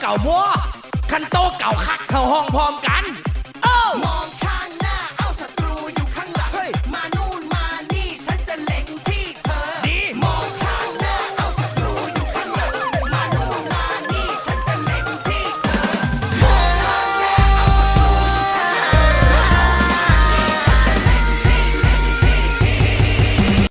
เก่ามัวคันโตเก่าคักเข้าห้องพร้อมกัน